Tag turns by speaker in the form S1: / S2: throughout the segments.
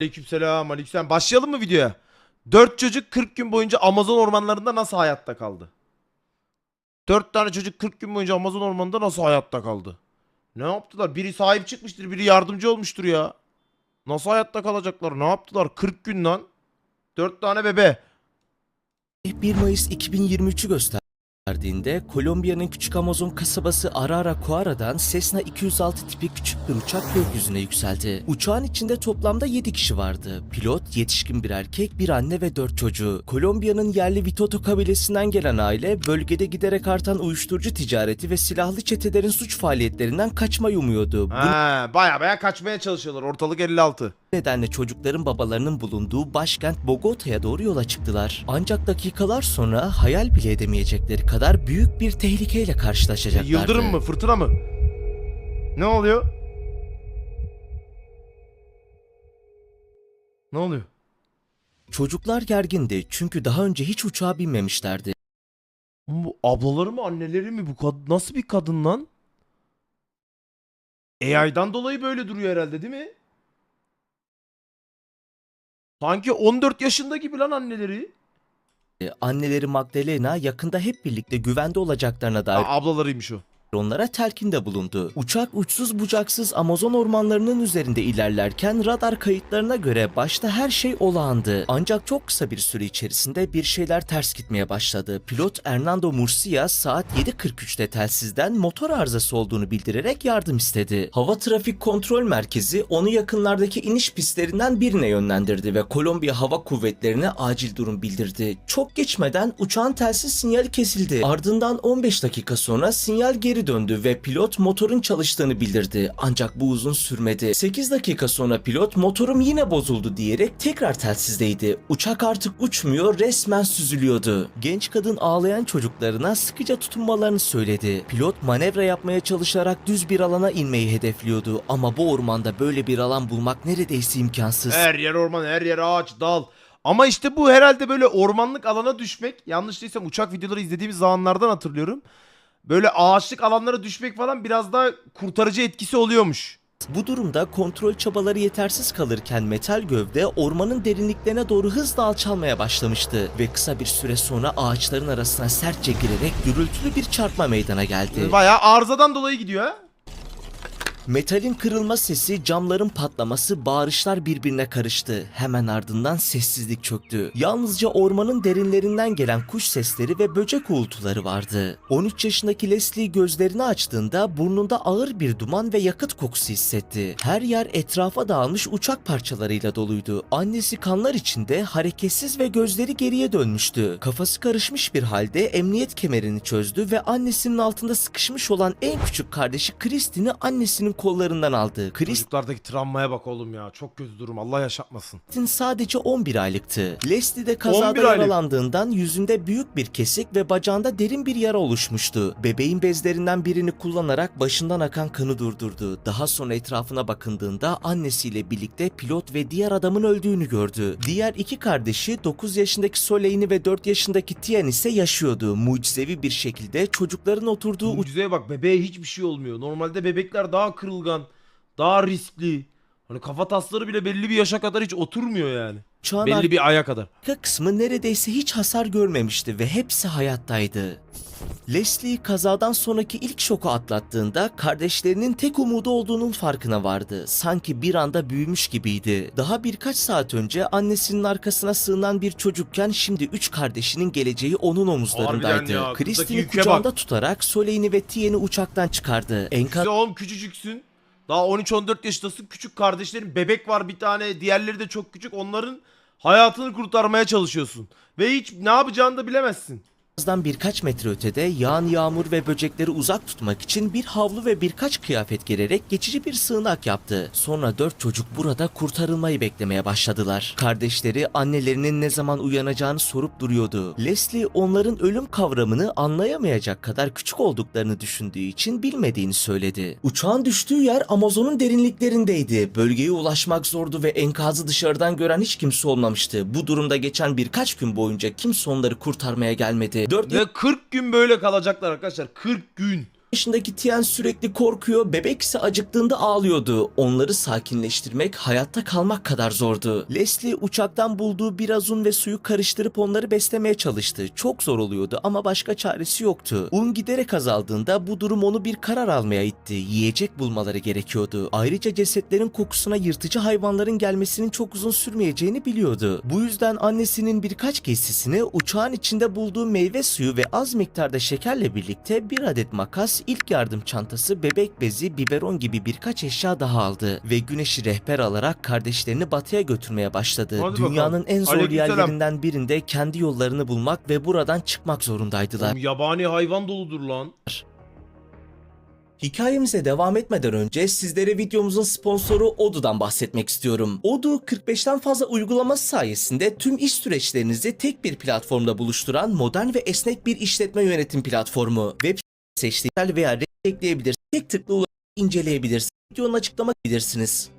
S1: Aleykümselam, aleykümselam. Başlayalım mı videoya? 4 çocuk 40 gün boyunca Amazon ormanlarında nasıl hayatta kaldı? 4 tane çocuk 40 gün boyunca Amazon ormanında nasıl hayatta kaldı? Ne yaptılar? Biri sahip çıkmıştır, biri yardımcı olmuştur ya. Nasıl hayatta kalacaklar? Ne yaptılar? 40 gün lan. 4 tane bebe.
S2: 1 Mayıs 2023'ü gösterdiğinde Kolombiya'nın küçük Amazon kasabası Araraquara'dan Cessna 206 tipi küçük bir uçak gökyüzüne yükseldi. Uçağın içinde toplamda 7 kişi vardı. Pilot, yetişkin bir erkek, bir anne ve 4 çocuğu. Kolombiya'nın yerli Vitoto kabilesinden gelen aile bölgede giderek artan uyuşturucu ticareti ve silahlı çetelerin suç faaliyetlerinden kaçmayı umuyordu. Bu
S1: Ha, baya baya kaçmaya çalışıyorlar. Ortalık 56.
S2: nedenle çocukların babalarının bulunduğu başkent Bogota'ya doğru yola çıktılar. Ancak dakikalar sonra hayal bile edemeyecekleri kadar büyük bir tehlikeyle karşılaşacaklardı.
S1: Yıldırım mı? Fırtına mı? Ne oluyor? Ne oluyor?
S2: Çocuklar gergindi çünkü daha önce hiç uçağa binmemişlerdi.
S1: Bu ablaları mı anneleri mi bu kadın nasıl bir kadın lan? AI'dan dolayı böyle duruyor herhalde değil mi? Sanki 14 yaşında gibi lan anneleri.
S2: Anneleri Magdalena yakında hep birlikte güvende olacaklarına dair
S1: Aa, ablalarıymış o.
S2: onlara telkinde bulundu. Uçak uçsuz bucaksız Amazon ormanlarının üzerinde ilerlerken radar kayıtlarına göre başta her şey olağandı. Ancak çok kısa bir süre içerisinde bir şeyler ters gitmeye başladı. Pilot Hernando Murcia saat 7.43'te telsizden motor arızası olduğunu bildirerek yardım istedi. Hava Trafik Kontrol Merkezi onu yakınlardaki iniş pistlerinden birine yönlendirdi ve Kolombiya Hava Kuvvetleri'ne acil durum bildirdi. Çok geçmeden uçağın telsiz sinyali kesildi. Ardından 15 dakika sonra sinyal geri döndü ve pilot motorun çalıştığını bildirdi. Ancak bu uzun sürmedi. 8 dakika sonra pilot motorum yine bozuldu diyerek tekrar telsizdeydi. Uçak artık uçmuyor, resmen süzülüyordu. Genç kadın ağlayan çocuklarına sıkıca tutunmalarını söyledi. Pilot manevra yapmaya çalışarak düz bir alana inmeyi hedefliyordu ama bu ormanda böyle bir alan bulmak neredeyse imkansız.
S1: Her yer orman, her yer ağaç, dal. Ama işte bu herhalde böyle ormanlık alana düşmek. Yanlış değilsem uçak videoları izlediğimiz zamanlardan hatırlıyorum. Böyle ağaçlık alanlara düşmek falan biraz daha kurtarıcı etkisi oluyormuş.
S2: Bu durumda kontrol çabaları yetersiz kalırken metal gövde ormanın derinliklerine doğru hızla alçalmaya başlamıştı ve kısa bir süre sonra ağaçların arasına sertçe girerek gürültülü bir çarpma meydana geldi.
S1: Bayağı arızadan dolayı gidiyor ha.
S2: Metalin kırılma sesi, camların patlaması, bağırışlar birbirine karıştı. Hemen ardından sessizlik çöktü. Yalnızca ormanın derinlerinden gelen kuş sesleri ve böcek uğultuları vardı. 13 yaşındaki Leslie gözlerini açtığında burnunda ağır bir duman ve yakıt kokusu hissetti. Her yer etrafa dağılmış uçak parçalarıyla doluydu. Annesi kanlar içinde hareketsiz ve gözleri geriye dönmüştü. Kafası karışmış bir halde emniyet kemerini çözdü ve annesinin altında sıkışmış olan en küçük kardeşi Kristin'i annesinin kollarından aldı.
S1: Çocuklardaki travmaya bak oğlum ya. Çok kötü durum. Allah yaşatmasın.
S2: sadece 11 aylıktı. Leslie de
S1: 11
S2: kazada
S1: aylık.
S2: yaralandığından yüzünde büyük bir kesik ve bacağında derin bir yara oluşmuştu. Bebeğin bezlerinden birini kullanarak başından akan kanı durdurdu. Daha sonra etrafına bakındığında annesiyle birlikte pilot ve diğer adamın öldüğünü gördü. Diğer iki kardeşi 9 yaşındaki Soleil'i ve 4 yaşındaki Tian ise yaşıyordu. Mucizevi bir şekilde çocukların oturduğu
S1: Mucizeye bak bebeğe hiçbir şey olmuyor. Normalde bebekler daha kırılgan, daha riskli. Hani kafa tasları bile belli bir yaşa kadar hiç oturmuyor yani.
S2: uçağın
S1: Belli bir aya kadar.
S2: arka kısmı neredeyse hiç hasar görmemişti ve hepsi hayattaydı. Leslie kazadan sonraki ilk şoku atlattığında kardeşlerinin tek umudu olduğunun farkına vardı. Sanki bir anda büyümüş gibiydi. Daha birkaç saat önce annesinin arkasına sığınan bir çocukken şimdi üç kardeşinin geleceği onun omuzlarındaydı.
S1: Ya,
S2: Kristin'i kucağında
S1: bak.
S2: tutarak Soleil'i ve Tien'i uçaktan çıkardı. Enkaz
S1: oğlum küçücüksün. Daha 13-14 yaşındasın. Küçük kardeşlerin bebek var bir tane. Diğerleri de çok küçük. Onların hayatını kurtarmaya çalışıyorsun. Ve hiç ne yapacağını da bilemezsin.
S2: Enkazdan birkaç metre ötede yağan yağmur ve böcekleri uzak tutmak için bir havlu ve birkaç kıyafet gererek geçici bir sığınak yaptı. Sonra dört çocuk burada kurtarılmayı beklemeye başladılar. Kardeşleri annelerinin ne zaman uyanacağını sorup duruyordu. Leslie onların ölüm kavramını anlayamayacak kadar küçük olduklarını düşündüğü için bilmediğini söyledi. Uçağın düştüğü yer Amazon'un derinliklerindeydi. Bölgeye ulaşmak zordu ve enkazı dışarıdan gören hiç kimse olmamıştı. Bu durumda geçen birkaç gün boyunca kimse onları kurtarmaya gelmedi. 4
S1: Ve 40 gün böyle kalacaklar arkadaşlar. 40 gün.
S2: Yaşındaki Tien sürekli korkuyor, bebek ise acıktığında ağlıyordu. Onları sakinleştirmek hayatta kalmak kadar zordu. Leslie uçaktan bulduğu biraz un ve suyu karıştırıp onları beslemeye çalıştı. Çok zor oluyordu ama başka çaresi yoktu. Un giderek azaldığında bu durum onu bir karar almaya itti. Yiyecek bulmaları gerekiyordu. Ayrıca cesetlerin kokusuna yırtıcı hayvanların gelmesinin çok uzun sürmeyeceğini biliyordu. Bu yüzden annesinin birkaç giysisini uçağın içinde bulduğu meyve suyu ve az miktarda şekerle birlikte bir adet makas, ilk yardım çantası, bebek bezi, biberon gibi birkaç eşya daha aldı ve güneşi rehber alarak kardeşlerini batıya götürmeye başladı.
S1: Hadi
S2: Dünyanın
S1: bakalım.
S2: en zor
S1: Aleykümselam.
S2: yerlerinden birinde kendi yollarını bulmak ve buradan çıkmak zorundaydılar.
S1: Oğlum yabani hayvan doludur lan.
S2: Hikayemize devam etmeden önce sizlere videomuzun sponsoru Odoo'dan bahsetmek istiyorum. Odoo 45'ten fazla uygulaması sayesinde tüm iş süreçlerinizi tek bir platformda buluşturan modern ve esnek bir işletme yönetim platformu. Web seçtiğiniz veya renk ekleyebilirsiniz. Tek tıkla inceleyebilirsiniz. Videonun açıklama bilirsiniz.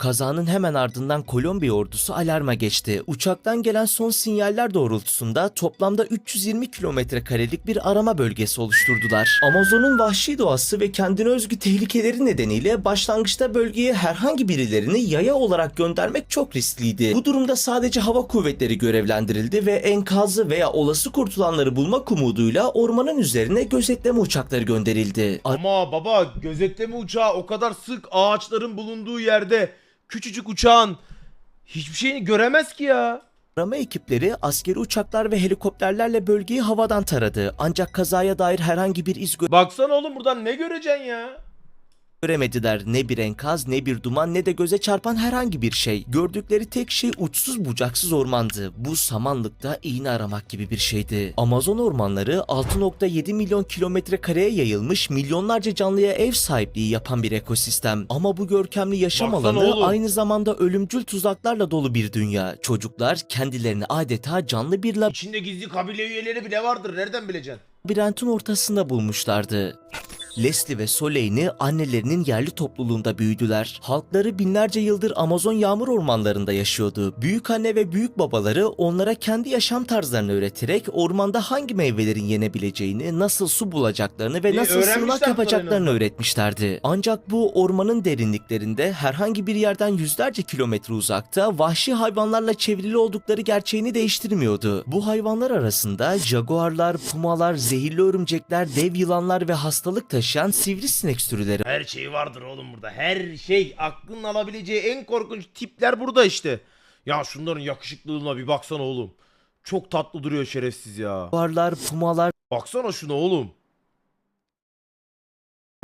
S2: Kazanın hemen ardından Kolombiya ordusu alarma geçti. Uçaktan gelen son sinyaller doğrultusunda toplamda 320 kilometre karelik bir arama bölgesi oluşturdular. Amazon'un vahşi doğası ve kendine özgü tehlikeleri nedeniyle başlangıçta bölgeye herhangi birilerini yaya olarak göndermek çok riskliydi. Bu durumda sadece hava kuvvetleri görevlendirildi ve enkazı veya olası kurtulanları bulmak umuduyla ormanın üzerine gözetleme uçakları gönderildi.
S1: Ama baba gözetleme uçağı o kadar sık ağaçların bulunduğu yerde küçücük uçağın hiçbir şeyini göremez ki ya.
S2: Arama ekipleri askeri uçaklar ve helikopterlerle bölgeyi havadan taradı. Ancak kazaya dair herhangi bir iz
S1: Baksana oğlum buradan ne göreceksin ya?
S2: Göremediler. Ne bir enkaz, ne bir duman, ne de göze çarpan herhangi bir şey. Gördükleri tek şey uçsuz bucaksız ormandı. Bu samanlıkta iğne aramak gibi bir şeydi. Amazon ormanları 6.7 milyon kilometre kareye yayılmış milyonlarca canlıya ev sahipliği yapan bir ekosistem. Ama bu görkemli yaşam
S1: Baksana
S2: alanı
S1: oğlum.
S2: aynı zamanda ölümcül tuzaklarla dolu bir dünya. Çocuklar kendilerini adeta canlı bir
S1: İçinde gizli kabile üyeleri bile vardır nereden bileceksin?
S2: labirentin ortasında bulmuşlardı. Leslie ve Soleil'ni annelerinin yerli topluluğunda büyüdüler. Halkları binlerce yıldır Amazon yağmur ormanlarında yaşıyordu. Büyük anne ve büyük babaları onlara kendi yaşam tarzlarını öğreterek ormanda hangi meyvelerin yenebileceğini, nasıl su bulacaklarını ve nasıl sığınak yapacaklarını öğretmişlerdi. Ancak bu ormanın derinliklerinde herhangi bir yerden yüzlerce kilometre uzakta vahşi hayvanlarla çevrili oldukları gerçeğini değiştirmiyordu. Bu hayvanlar arasında jaguarlar, pumalar, zehirli örümcekler, dev yılanlar ve hastalık taşıyan sivrisinek sürüleri
S1: Her şey vardır oğlum burada. Her şey aklın alabileceği en korkunç tipler burada işte. Ya şunların yakışıklılığına bir baksana oğlum. Çok tatlı duruyor şerefsiz ya.
S2: varlar, pumalar,
S1: Baksana şuna oğlum.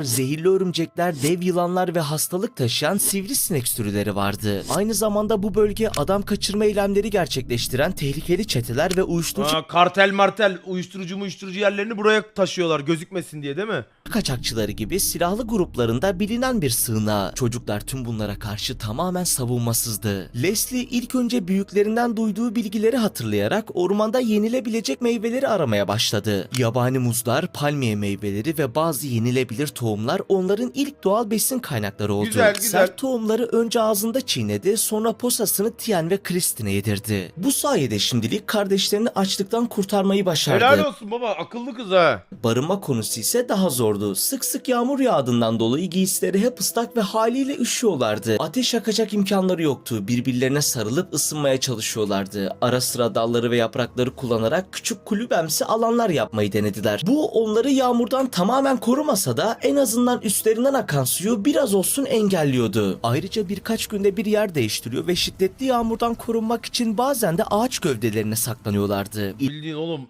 S2: Zehirli örümcekler, dev yılanlar ve hastalık taşıyan sivrisinek sürüleri vardı. Aynı zamanda bu bölge adam kaçırma eylemleri gerçekleştiren tehlikeli çeteler ve uyuşturucu
S1: Ha, kartel martel uyuşturucu uyuşturucu yerlerini buraya taşıyorlar gözükmesin diye değil mi?
S2: kaçakçıları gibi silahlı gruplarında bilinen bir sığınağı. Çocuklar tüm bunlara karşı tamamen savunmasızdı. Leslie ilk önce büyüklerinden duyduğu bilgileri hatırlayarak ormanda yenilebilecek meyveleri aramaya başladı. Yabani muzlar, palmiye meyveleri ve bazı yenilebilir tohumlar onların ilk doğal besin kaynakları oldu.
S1: Güzel, güzel.
S2: Sert tohumları önce ağzında çiğnedi, sonra posasını Tien ve Kristin'e yedirdi. Bu sayede şimdilik kardeşlerini açlıktan kurtarmayı başardı.
S1: Helal olsun baba akıllı kız ha.
S2: Barınma konusu ise daha zordu. Sık sık yağmur yağdığından dolayı giysileri hep ıslak ve haliyle üşüyorlardı. Ateş yakacak imkanları yoktu. Birbirlerine sarılıp ısınmaya çalışıyorlardı. Ara sıra dalları ve yaprakları kullanarak küçük kulübemsi alanlar yapmayı denediler. Bu onları yağmurdan tamamen korumasa da en azından üstlerinden akan suyu biraz olsun engelliyordu. Ayrıca birkaç günde bir yer değiştiriyor ve şiddetli yağmurdan korunmak için bazen de ağaç gövdelerine saklanıyorlardı.
S1: Bildiğin oğlum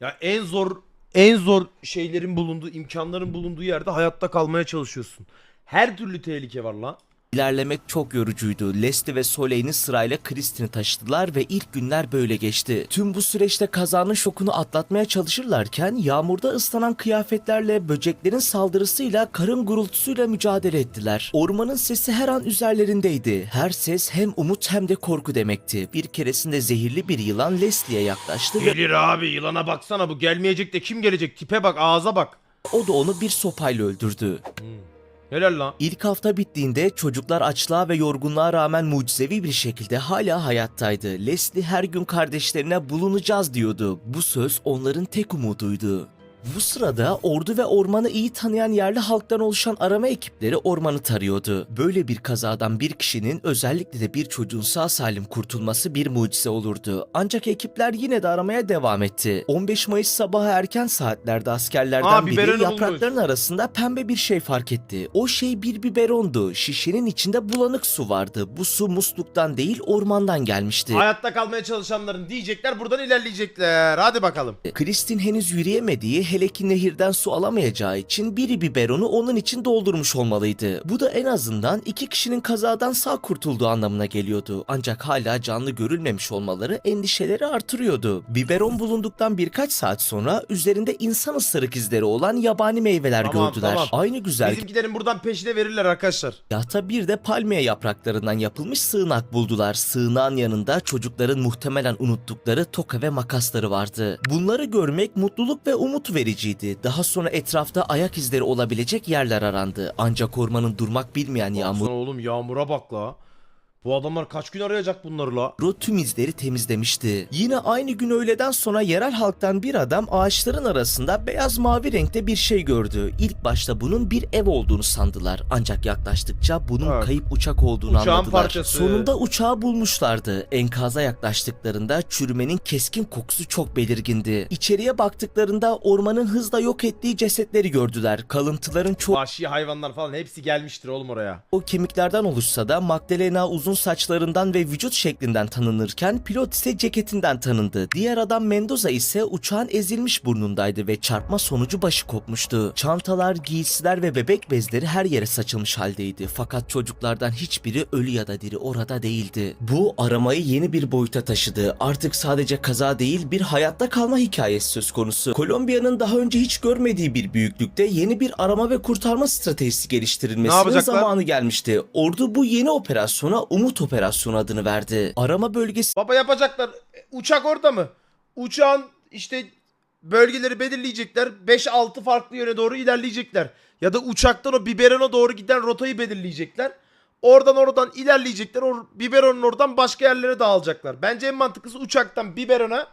S1: ya en zor en zor şeylerin bulunduğu imkanların bulunduğu yerde hayatta kalmaya çalışıyorsun. Her türlü tehlike var lan.
S2: İlerlemek çok yorucuydu. Leslie ve Soleil'ini sırayla Kristin'i taşıdılar ve ilk günler böyle geçti. Tüm bu süreçte kazanın şokunu atlatmaya çalışırlarken yağmurda ıslanan kıyafetlerle böceklerin saldırısıyla karın gurultusuyla mücadele ettiler. Ormanın sesi her an üzerlerindeydi. Her ses hem umut hem de korku demekti. Bir keresinde zehirli bir yılan Leslie'ye yaklaştı ve
S1: Gelir abi yılana baksana bu gelmeyecek de kim gelecek tipe bak ağza bak.
S2: o da onu bir sopayla öldürdü.
S1: Helal lan.
S2: İlk hafta bittiğinde çocuklar açlığa ve yorgunluğa rağmen mucizevi bir şekilde hala hayattaydı. Leslie her gün kardeşlerine bulunacağız diyordu. Bu söz onların tek umuduydu. Bu sırada ordu ve ormanı iyi tanıyan yerli halktan oluşan arama ekipleri ormanı tarıyordu. Böyle bir kazadan bir kişinin özellikle de bir çocuğun sağ salim kurtulması bir mucize olurdu. Ancak ekipler yine de aramaya devam etti. 15 Mayıs sabahı erken saatlerde askerlerden
S1: Aa,
S2: biri yaprakların arasında pembe bir şey fark etti. O şey bir biberondu. Şişenin içinde bulanık su vardı. Bu su musluktan değil ormandan gelmişti.
S1: Hayatta kalmaya çalışanların diyecekler buradan ilerleyecekler. Hadi bakalım.
S2: Kristin henüz yürüyemediği hele ki nehirden su alamayacağı için biri biberonu onun için doldurmuş olmalıydı. Bu da en azından iki kişinin kazadan sağ kurtulduğu anlamına geliyordu. Ancak hala canlı görülmemiş olmaları endişeleri artırıyordu. Biberon bulunduktan birkaç saat sonra üzerinde insan ısırık izleri olan yabani meyveler
S1: Tamam,
S2: gördüler.
S1: tamam.
S2: Aynı güzel
S1: Bizimkilerin buradan peşine verirler arkadaşlar.
S2: Yahta bir de palmiye yapraklarından yapılmış sığınak buldular. Sığınağın yanında çocukların muhtemelen unuttukları toka ve makasları vardı. Bunları görmek mutluluk ve umut vericiydi. Daha sonra etrafta ayak izleri olabilecek yerler arandı. Ancak ormanın durmak bilmeyen yağmur
S1: Baksana oğlum yağmura bak la. Bu adamlar kaç gün arayacak bunları la?
S2: Ro tüm izleri temizlemişti. Yine aynı gün öğleden sonra yerel halktan bir adam ağaçların arasında beyaz mavi renkte bir şey gördü. İlk başta bunun bir ev olduğunu sandılar. Ancak yaklaştıkça bunun
S1: Evet.
S2: kayıp uçak olduğunu
S1: Uçağın
S2: anladılar.
S1: parçası.
S2: Sonunda uçağı bulmuşlardı. Enkaza yaklaştıklarında çürümenin keskin kokusu çok belirgindi. İçeriye baktıklarında ormanın hızla yok ettiği cesetleri gördüler. Kalıntıların çoğu
S1: Vahşi hayvanlar falan hepsi gelmiştir oğlum oraya.
S2: o kemiklerden oluşsa da Magdalena uzun saçlarından ve vücut şeklinden tanınırken pilot ise ceketinden tanındı. Diğer adam Mendoza ise uçağın ezilmiş burnundaydı ve çarpma sonucu başı kopmuştu. Çantalar, giysiler ve bebek bezleri her yere saçılmış haldeydi. Fakat çocuklardan hiçbiri ölü ya da diri orada değildi. Bu aramayı yeni bir boyuta taşıdı. Artık sadece kaza değil bir hayatta kalma hikayesi söz konusu. Kolombiya'nın daha önce hiç görmediği bir büyüklükte yeni bir arama ve kurtarma stratejisi geliştirilmesinin zamanı gelmişti. Ordu bu yeni operasyona Umut Operasyonu adını verdi. Arama bölgesi
S1: Baba yapacaklar. Uçak orada mı? Uçağın işte bölgeleri belirleyecekler. 5-6 farklı yöne doğru ilerleyecekler. Ya da uçaktan o biberona doğru giden rotayı belirleyecekler. Oradan oradan ilerleyecekler. O biberonun oradan başka yerlere dağılacaklar. Bence en mantıklısı uçaktan biberona,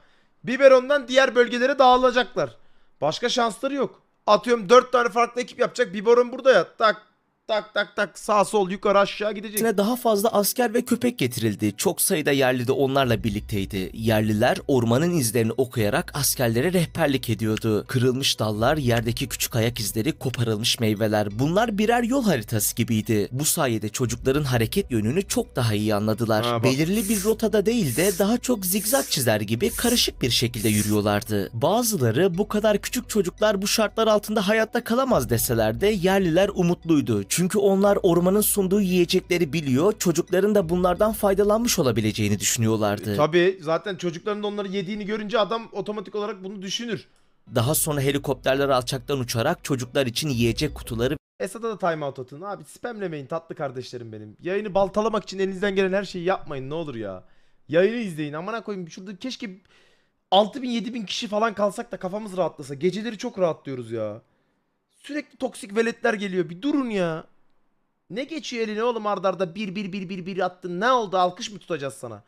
S1: biberondan diğer bölgelere dağılacaklar. Başka şansları yok. Atıyorum 4 tane farklı ekip yapacak. Biberon burada ya. Tak tak tak tak sağ sol yukarı aşağı gidecek.
S2: Bölgesine daha fazla asker ve köpek getirildi. Çok sayıda yerli de onlarla birlikteydi. Yerliler ormanın izlerini okuyarak askerlere rehberlik ediyordu. Kırılmış dallar, yerdeki küçük ayak izleri, koparılmış meyveler. Bunlar birer yol haritası gibiydi. Bu sayede çocukların hareket yönünü çok daha iyi anladılar.
S1: Ha, bak.
S2: Belirli bir rotada değil de daha çok zigzag çizer gibi karışık bir şekilde yürüyorlardı. Bazıları bu kadar küçük çocuklar bu şartlar altında hayatta kalamaz deseler de yerliler umutluydu. Çünkü onlar ormanın sunduğu yiyecekleri biliyor, çocukların da bunlardan faydalanmış olabileceğini düşünüyorlardı.
S1: Tabii zaten çocukların da onları yediğini görünce adam otomatik olarak bunu düşünür.
S2: Daha sonra helikopterler alçaktan uçarak çocuklar için yiyecek kutuları
S1: Esad'a da timeout atın. Abi spamlemeyin tatlı kardeşlerim benim. Yayını baltalamak için elinizden gelen her şeyi yapmayın ne olur ya. Yayını izleyin amına koyayım. Şurada keşke 6000 7000 kişi falan kalsak da kafamız rahatlasa. Geceleri çok rahatlıyoruz ya. Sürekli toksik veletler geliyor. Bir durun ya. Ne geçiyor eline oğlum ardarda arda bir bir bir bir bir attın. Ne oldu? Alkış mı tutacağız sana?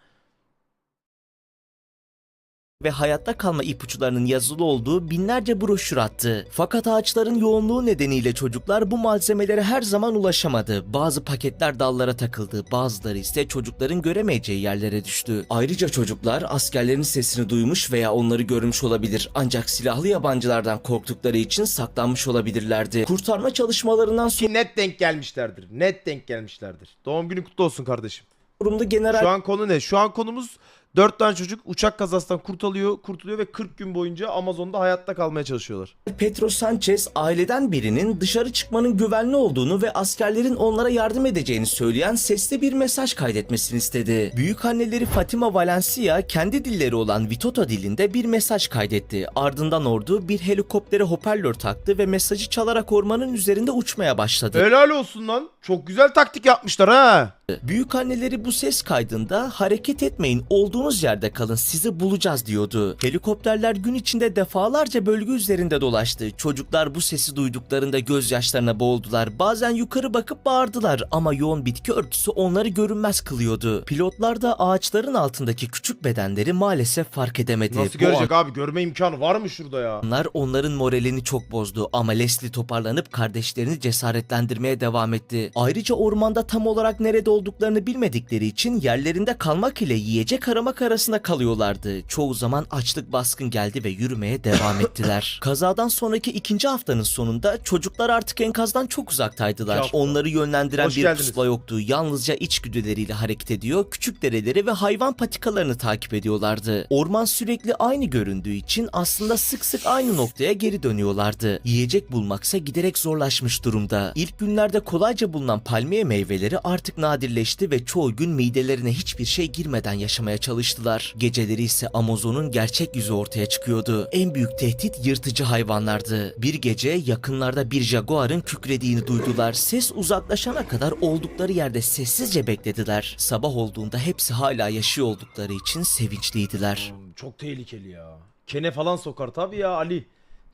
S2: Ve hayatta kalma ipuçlarının yazılı olduğu binlerce broşür attı. Fakat ağaçların yoğunluğu nedeniyle çocuklar bu malzemelere her zaman ulaşamadı. Bazı paketler dallara takıldı, bazıları ise çocukların göremeyeceği yerlere düştü. Ayrıca çocuklar askerlerin sesini duymuş veya onları görmüş olabilir. Ancak silahlı yabancılardan korktukları için saklanmış olabilirlerdi. Kurtarma çalışmalarından
S1: Ki net denk gelmişlerdir. Net denk gelmişlerdir. Doğum günün kutlu olsun kardeşim.
S2: sorumlu general
S1: Şu an konu ne? Şu an konumuz 4 tane çocuk uçak kazasından kurtuluyor, kurtuluyor ve 40 gün boyunca Amazon'da hayatta kalmaya çalışıyorlar.
S2: Pedro Sanchez aileden birinin dışarı çıkmanın güvenli olduğunu ve askerlerin onlara yardım edeceğini söyleyen sesli bir mesaj kaydetmesini istedi. Büyük anneleri Fatima Valencia kendi dilleri olan Vitoto dilinde bir mesaj kaydetti. Ardından ordu bir helikoptere hoparlör taktı ve mesajı çalarak ormanın üzerinde uçmaya başladı.
S1: Helal olsun lan. Çok güzel taktik yapmışlar ha.
S2: Büyük anneleri bu ses kaydında hareket etmeyin olduğunuz yerde kalın sizi bulacağız diyordu. Helikopterler gün içinde defalarca bölge üzerinde dolaştı. Çocuklar bu sesi duyduklarında gözyaşlarına boğuldular. Bazen yukarı bakıp bağırdılar ama yoğun bitki örtüsü onları görünmez kılıyordu. Pilotlar da ağaçların altındaki küçük bedenleri maalesef fark edemedi.
S1: Nasıl
S2: Bu
S1: görecek abi? Görme imkanı var mı şurada ya?
S2: Bunlar onların moralini çok bozdu ama Leslie toparlanıp kardeşlerini cesaretlendirmeye devam etti. Ayrıca ormanda tam olarak nerede olduklarını bilmedikleri için yerlerinde kalmak ile yiyecek aramak arasında kalıyorlardı. Çoğu zaman açlık baskın geldi ve yürümeye devam ettiler. Kazadan sonraki ikinci haftanın sonunda çocuklar artık enkazdan çok
S1: İki
S2: uzaktaydlar.
S1: hafta.
S2: Onları yönlendiren
S1: Hoş
S2: bir
S1: geldiniz.
S2: pusula yoktu. Yalnızca içgüdüleriyle hareket ediyor, küçük dereleri ve hayvan patikalarını takip ediyorlardı. Orman sürekli aynı göründüğü için aslında sık sık aynı noktaya geri dönüyorlardı. Yiyecek bulmaksa giderek zorlaşmış durumda. İlk günlerde kolayca bulunan palmiye meyveleri artık nadirleşti ve çoğu gün midelerine hiçbir şey girmeden yaşamaya çalıştılar. Geceleri ise Amazon'un gerçek yüzü ortaya çıkıyordu. En büyük tehdit yırtıcı hayvanlardı. Bir gece yakınlarda bir jaguarın kükrediğini duydular. Ses uzaklaşana kadar oldukları yerde sessizce beklediler. Sabah olduğunda hepsi hala yaşıyor oldukları için sevinçliydiler.
S1: Oğlum, Çok tehlikeli ya. Kene falan sokar tabii ya Ali.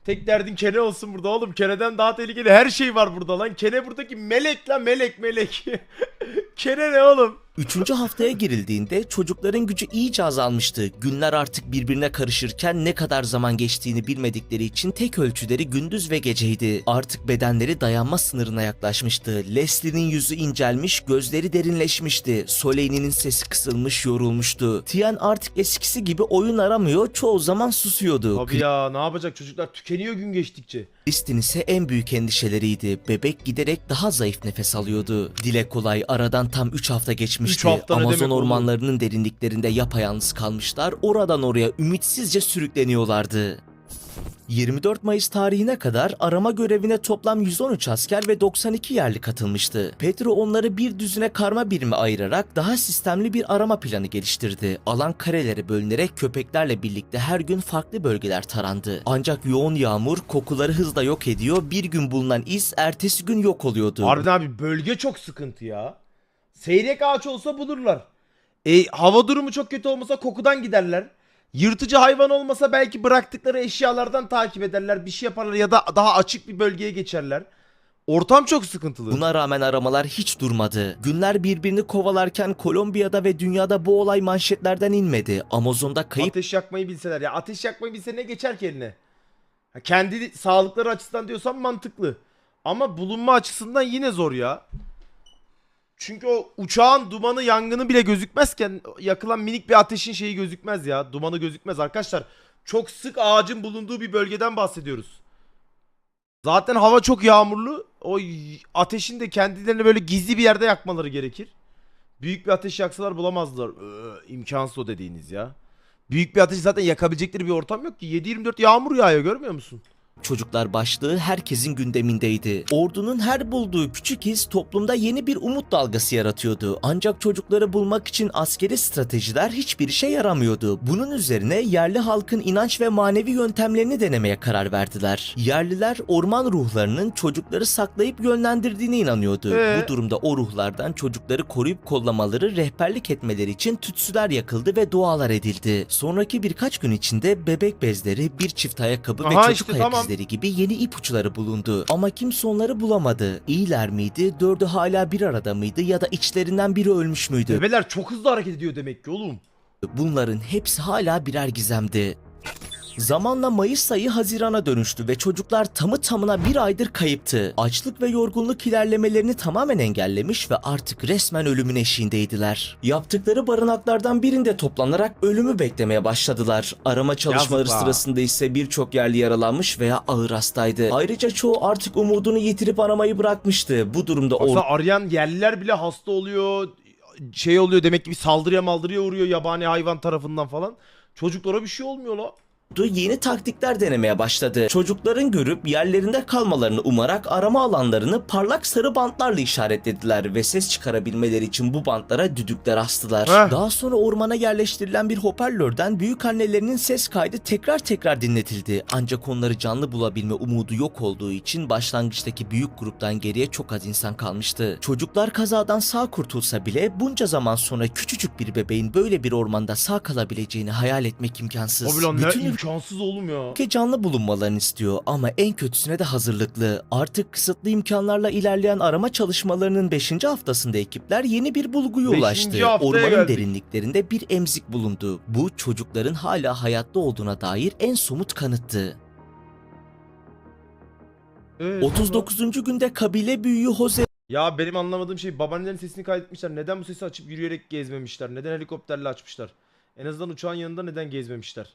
S1: Tek derdin kene olsun burada oğlum. Keneden daha tehlikeli her şey var burada lan. Kene buradaki melek lan melek melek. kene ne oğlum?
S2: Üçüncü haftaya girildiğinde çocukların gücü iyice azalmıştı. Günler artık birbirine karışırken ne kadar zaman geçtiğini bilmedikleri için tek ölçüleri gündüz ve geceydi. Artık bedenleri dayanma sınırına yaklaşmıştı. Leslie'nin yüzü incelmiş, gözleri derinleşmişti. Soleil'in sesi kısılmış, yorulmuştu. Tien artık eskisi gibi oyun aramıyor, çoğu zaman susuyordu.
S1: Tabii ya ne yapacak çocuklar tükeniyor gün geçtikçe.
S2: Kristin ise en büyük endişeleriydi. Bebek giderek daha zayıf nefes alıyordu. Dile kolay aradan tam 3 hafta geçmişti.
S1: Üç hafta ne
S2: Amazon
S1: oğlum?
S2: ormanlarının derinliklerinde yapayalnız kalmışlar. Oradan oraya ümitsizce sürükleniyorlardı. 24 Mayıs tarihine kadar arama görevine toplam 113 asker ve 92 yerli katılmıştı. Petro onları bir düzine karma birime ayırarak daha sistemli bir arama planı geliştirdi. Alan karelere bölünerek köpeklerle birlikte her gün farklı bölgeler tarandı. Ancak yoğun yağmur kokuları hızla yok ediyor. Bir gün bulunan iz ertesi gün yok oluyordu.
S1: Harbiden abi bölge çok sıkıntı ya. Seyrek ağaç olsa bulurlar. E, hava durumu çok kötü olmasa kokudan giderler. Yırtıcı hayvan olmasa belki bıraktıkları eşyalardan takip ederler. Bir şey yaparlar ya da daha açık bir bölgeye geçerler. Ortam çok sıkıntılı.
S2: Buna rağmen aramalar hiç durmadı. Günler birbirini kovalarken Kolombiya'da ve dünyada bu olay manşetlerden inmedi. Amazon'da kayıp
S1: Ateş yakmayı bilseler ya ateş yakmayı bilse ne geçer ki eline? Ha, kendi sağlıkları açısından diyorsan mantıklı. Ama bulunma açısından yine zor ya. Çünkü o uçağın dumanı yangını bile gözükmezken yakılan minik bir ateşin şeyi gözükmez ya. Dumanı gözükmez arkadaşlar. Çok sık ağacın bulunduğu bir bölgeden bahsediyoruz. Zaten hava çok yağmurlu. O ateşin de kendilerini böyle gizli bir yerde yakmaları gerekir. Büyük bir ateş yaksalar bulamazlar. Ee, imkansız o dediğiniz ya. Büyük bir ateş zaten yakabilecekleri bir ortam yok ki. 7-24 yağmur yağıyor görmüyor musun?
S2: Çocuklar başlığı herkesin gündemindeydi. Ordunun her bulduğu küçük iz toplumda yeni bir umut dalgası yaratıyordu. Ancak çocukları bulmak için askeri stratejiler hiçbir işe yaramıyordu. Bunun üzerine yerli halkın inanç ve manevi yöntemlerini denemeye karar verdiler. Yerliler orman ruhlarının çocukları saklayıp yönlendirdiğine inanıyordu.
S1: Ee?
S2: Bu durumda o ruhlardan çocukları koruyup kollamaları, rehberlik etmeleri için tütsüler yakıldı ve dualar edildi. Sonraki birkaç gün içinde bebek bezleri, bir çift ayakkabı ve
S1: Aha
S2: çocuk
S1: işte,
S2: ayak
S1: tamam.
S2: İzleri gibi yeni ipuçları bulundu. Ama kimse onları bulamadı. İyiler miydi? Dördü hala bir arada mıydı? Ya da içlerinden biri ölmüş müydü?
S1: Bebeler çok hızlı hareket ediyor demek ki oğlum.
S2: Bunların hepsi hala birer gizemdi. Zamanla Mayıs ayı Haziran'a dönüştü ve çocuklar tamı tamına bir aydır kayıptı. Açlık ve yorgunluk ilerlemelerini tamamen engellemiş ve artık resmen ölümün eşiğindeydiler. Yaptıkları barınaklardan birinde toplanarak ölümü beklemeye başladılar. Arama çalışmaları
S1: Yazık
S2: sırasında ise birçok yerli yaralanmış veya ağır hastaydı. Ayrıca çoğu artık umudunu yitirip aramayı bırakmıştı. Bu durumda or-
S1: arayan yerliler bile hasta oluyor. Şey oluyor demek ki bir saldırıya maldırıya uğruyor yabani hayvan tarafından falan. Çocuklara bir şey olmuyor la.
S2: Yeni taktikler denemeye başladı. Çocukların görüp yerlerinde kalmalarını umarak arama alanlarını parlak sarı bantlarla işaretlediler ve ses çıkarabilmeleri için bu bantlara düdükler astılar.
S1: Heh.
S2: Daha sonra ormana yerleştirilen bir hoparlörden büyük annelerinin ses kaydı tekrar tekrar dinletildi. Ancak onları canlı bulabilme umudu yok olduğu için başlangıçtaki büyük gruptan geriye çok az insan kalmıştı. Çocuklar kazadan sağ kurtulsa bile bunca zaman sonra küçücük bir bebeğin böyle bir ormanda sağ kalabileceğini hayal etmek imkansız. Bütün
S1: imkansız oğlum ya.
S2: ülke canlı bulunmalarını istiyor ama en kötüsüne de hazırlıklı. Artık kısıtlı imkanlarla ilerleyen arama çalışmalarının 5. haftasında ekipler yeni bir bulguya
S1: Beşinci
S2: ulaştı.
S1: haftaya
S2: Ormanın
S1: geldik.
S2: derinliklerinde bir emzik bulundu. Bu çocukların hala hayatta olduğuna dair en somut kanıttı.
S1: Evet,
S2: 39. günde kabile büyüğü Jose
S1: Ya benim anlamadığım şey babaannelerin sesini kaydetmişler. Neden bu sesi açıp yürüyerek gezmemişler? Neden helikopterle açmışlar? En azından uçağın yanında neden gezmemişler?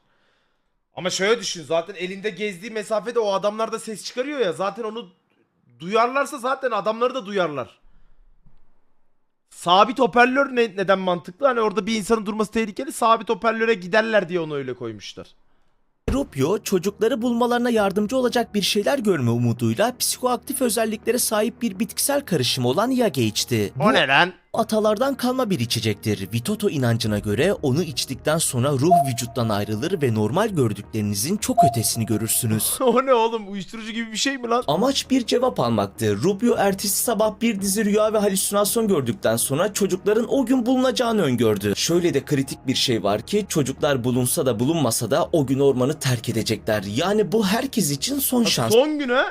S1: Ama şöyle düşün zaten elinde gezdiği mesafede o adamlar da ses çıkarıyor ya. Zaten onu duyarlarsa zaten adamları da duyarlar. Sabit hoparlör ne, neden mantıklı? Hani orada bir insanın durması tehlikeli. Sabit hoparlöre giderler diye onu öyle koymuşlar.
S2: Rupio çocukları bulmalarına yardımcı olacak bir şeyler görme umuduyla psikoaktif özelliklere sahip bir bitkisel karışım olan Yage içti.
S1: O ne lan?
S2: Atalardan kalma bir içecektir. Vitoto inancına göre onu içtikten sonra ruh vücuttan ayrılır ve normal gördüklerinizin çok ötesini görürsünüz.
S1: o ne oğlum? Uyuşturucu gibi bir şey mi lan?
S2: Amaç bir cevap almaktı. Rubio ertesi sabah bir dizi rüya ve halüsinasyon gördükten sonra çocukların o gün bulunacağını öngördü. Şöyle de kritik bir şey var ki çocuklar bulunsa da bulunmasa da o gün ormanı terk edecekler. Yani bu herkes için son şans.
S1: Son gün ha?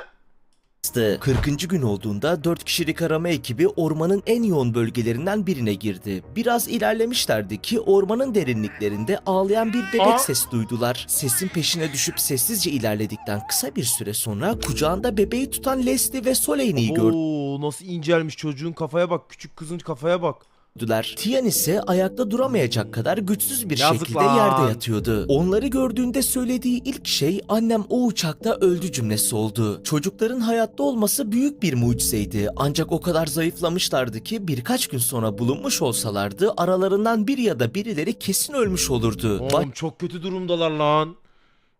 S2: 40. gün olduğunda 4 kişilik arama ekibi ormanın en yoğun bölgelerinden birine girdi. Biraz ilerlemişlerdi ki ormanın derinliklerinde ağlayan bir bebek ses duydular. Sesin peşine düşüp sessizce ilerledikten kısa bir süre sonra kucağında bebeği tutan Leslie ve Soleil'i
S1: Oo nasıl incelmiş çocuğun kafaya bak. Küçük kızın kafaya bak.
S2: Gördüler. Tian ise ayakta duramayacak kadar güçsüz bir
S1: Yazık
S2: şekilde
S1: lan.
S2: yerde yatıyordu. Onları gördüğünde söylediği ilk şey annem o uçakta öldü cümlesi oldu. Çocukların hayatta olması büyük bir mucizeydi. Ancak o kadar zayıflamışlardı ki birkaç gün sonra bulunmuş olsalardı aralarından biri ya da birileri kesin ölmüş olurdu.
S1: Oğlum çok kötü durumdalar lan.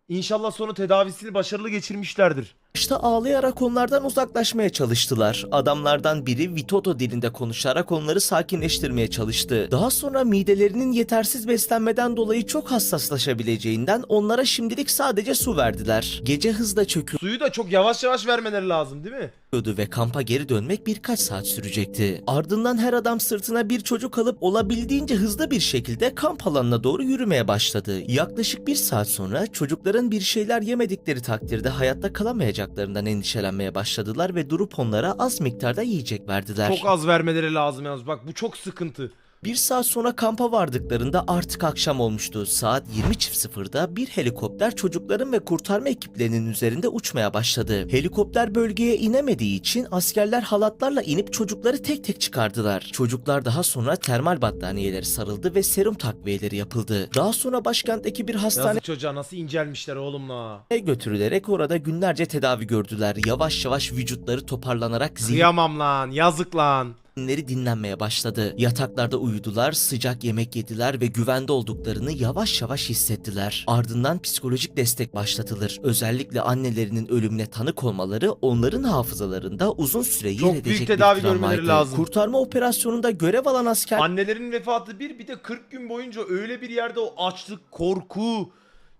S1: İnşallah sonra tedavisini başarılı geçirmişlerdir.
S2: Başta ağlayarak onlardan uzaklaşmaya çalıştılar. Adamlardan biri Vitoto dilinde konuşarak onları sakinleştirmeye çalıştı. Daha sonra midelerinin yetersiz beslenmeden dolayı çok hassaslaşabileceğinden onlara şimdilik sadece su verdiler. Gece hızla
S1: Suyu da çok yavaş yavaş vermeleri lazım değil mi?
S2: çöküyordu ve kampa geri dönmek birkaç saat sürecekti. Ardından her adam sırtına bir çocuk alıp olabildiğince hızlı bir şekilde kamp alanına doğru yürümeye başladı. Yaklaşık bir saat sonra çocukların bir şeyler yemedikleri takdirde hayatta kalamayacaklarından endişelenmeye başladılar ve durup onlara az miktarda yiyecek verdiler.
S1: Çok az vermeleri lazım yalnız. Bak bu çok sıkıntı.
S2: Bir saat sonra kampa vardıklarında artık akşam olmuştu. Saat 20.00'da bir helikopter çocukların ve kurtarma ekiplerinin üzerinde uçmaya başladı. Helikopter bölgeye inemediği için askerler halatlarla inip çocukları tek tek çıkardılar. Çocuklar daha sonra termal battaniyeleri sarıldı ve serum takviyeleri yapıldı. Daha sonra başkentteki bir hastaneye
S1: Yazık çocuğa nasıl incelmişler oğlum la.
S2: götürülerek orada günlerce tedavi gördüler. Yavaş yavaş vücutları toparlanarak zihin
S1: Kıyamam lan. Yazık lan.
S2: Dinleri dinlenmeye başladı. Yataklarda uyudular, sıcak yemek yediler ve güvende olduklarını yavaş yavaş hissettiler. Ardından psikolojik destek başlatılır. Özellikle annelerinin ölümüne tanık olmaları onların hafızalarında uzun süre yer
S1: Çok büyük
S2: edecek
S1: tedavi
S2: bir
S1: görmeleri
S2: travmaydı.
S1: lazım.
S2: Kurtarma operasyonunda görev alan asker
S1: Annelerin vefatı bir bir de 40 gün boyunca öyle bir yerde o açlık, korku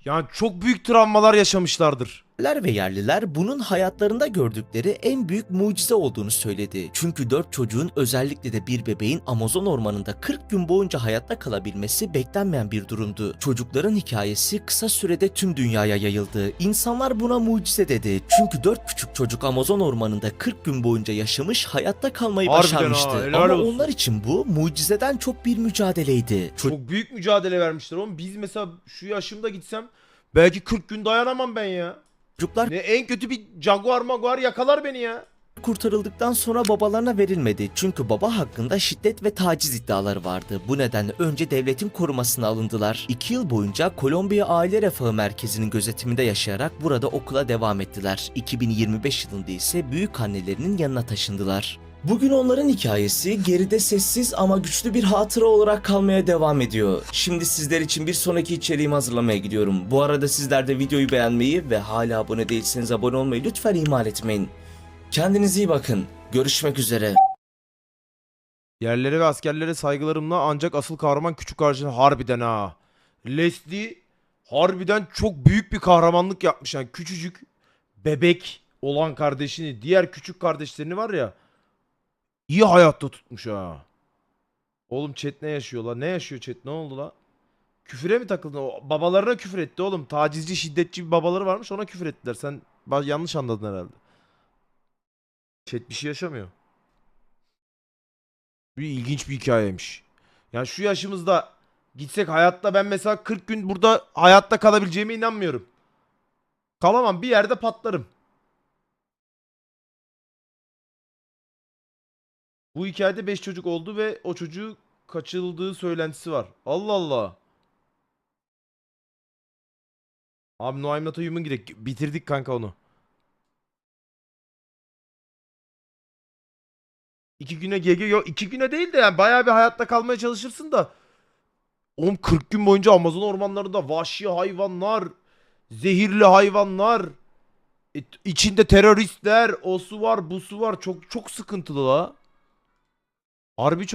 S1: yani çok büyük travmalar yaşamışlardır.
S2: Yerliler ve yerliler bunun hayatlarında gördükleri en büyük mucize olduğunu söyledi. Çünkü dört çocuğun özellikle de bir bebeğin Amazon ormanında 40 gün boyunca hayatta kalabilmesi beklenmeyen bir durumdu. Çocukların hikayesi kısa sürede tüm dünyaya yayıldı. İnsanlar buna mucize dedi. Çünkü dört küçük çocuk Amazon ormanında 40 gün boyunca yaşamış, hayatta kalmayı
S1: Harbiden ha,
S2: başarmıştı.
S1: helal
S2: Ama
S1: olsun.
S2: onlar için bu mucizeden çok bir mücadeleydi.
S1: Çok büyük mücadele vermişler oğlum. Biz mesela şu yaşımda gitsem belki 40 gün dayanamam ben ya.
S2: Çocuklar
S1: Ne en kötü bir jaguar maguar yakalar beni ya.
S2: kurtarıldıktan sonra babalarına verilmedi. Çünkü baba hakkında şiddet ve taciz iddiaları vardı. Bu nedenle önce devletin korumasına alındılar. İki yıl boyunca Kolombiya Aile Refahı Merkezi'nin gözetiminde yaşayarak burada okula devam ettiler. 2025 yılında ise büyük annelerinin yanına taşındılar. Bugün onların hikayesi geride sessiz ama güçlü bir hatıra olarak kalmaya devam ediyor. Şimdi sizler için bir sonraki içeriğimi hazırlamaya gidiyorum. Bu arada sizler de videoyu beğenmeyi ve hala abone değilseniz abone olmayı lütfen ihmal etmeyin. Kendinize iyi bakın. Görüşmek üzere.
S1: Yerlere ve askerlere saygılarımla ancak asıl kahraman küçük kardeşin harbiden ha. Leslie harbiden çok büyük bir kahramanlık yapmış. Yani küçücük bebek olan kardeşini diğer küçük kardeşlerini var ya iyi hayatta tutmuş ha. Oğlum chat ne yaşıyor la? Ne yaşıyor chat? Ne oldu la? Küfüre mi takıldın? O babalarına küfür etti oğlum. Tacizci, şiddetçi bir babaları varmış ona küfür ettiler. Sen yanlış anladın herhalde. Chat bir şey yaşamıyor. Bir ilginç bir hikayeymiş. Yani şu yaşımızda gitsek hayatta ben mesela 40 gün burada hayatta kalabileceğime inanmıyorum. Kalamam bir yerde patlarım. Bu hikayede 5 çocuk oldu ve o çocuğu kaçırıldığı söylentisi var. Allah Allah. Abi No I'm Not a Human girek. Bitirdik kanka onu. İki güne GG yok. iki güne değil de yani bayağı bir hayatta kalmaya çalışırsın da. Oğlum 40 gün boyunca Amazon ormanlarında vahşi hayvanlar, zehirli hayvanlar, içinde teröristler, o su var, bu su var. Çok çok sıkıntılı la. Harbi çok